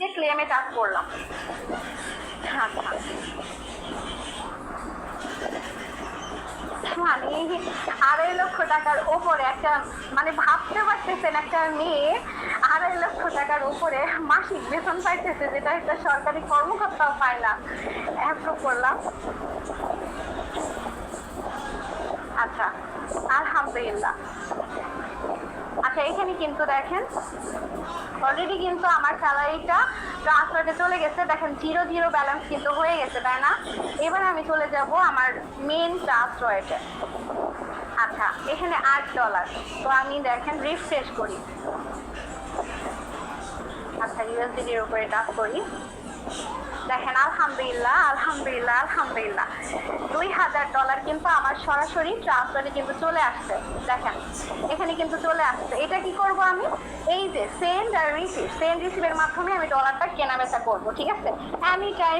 যে ক্লেমে টাচ করলাম। আচ্ছা। মানে আড়াই লক্ষ টাকার ওপরে একটা মানে ভাবতে পারতেছেন একটা মেয়ে আড়াই লক্ষ টাকার উপরে মাসিক বেতন পাইতেছে, যেটা একটা সরকারি কর্মকর্তাও পায় না অ্যাপ্রুভ করলাম। আচ্ছা আলহামদুলিল্লাহ। এখানে কিন্তু দেখেন। অলরেডি কিন্তু আমার স্যালারিটা ট্রান্সফারে চলে গেছে। দেখেন জিরো জিরো ব্যালেন্স কিন্তু হয়ে গেছে, তাই না? এবার আমি চলে যাব আমার মেন ট্রান্সফারেটে আচ্ছা এখানে আট ডলার তো আমি দেখেন রিফ্রেশ করি। আচ্ছা ইউএসডির উপরে টাচ করি। দেখেন, আলহামদুলিল্লাহ আলহামদুলিল্লাহ আলহামদুলিল্লাহ। দুই হাজার ডলার কিন্তু আমার সরাসরি ট্রান্সফারে কিন্তু চলে আসছে। দেখেন, এখানে কিন্তু চলে আসছে। এটা কি করব আমি? এই যে সেন্ড আর রিসিভ সেন্ড রিসিভের মাধ্যমে আমি ডলারটা কেনাবেচা করব, ঠিক আছে? Any time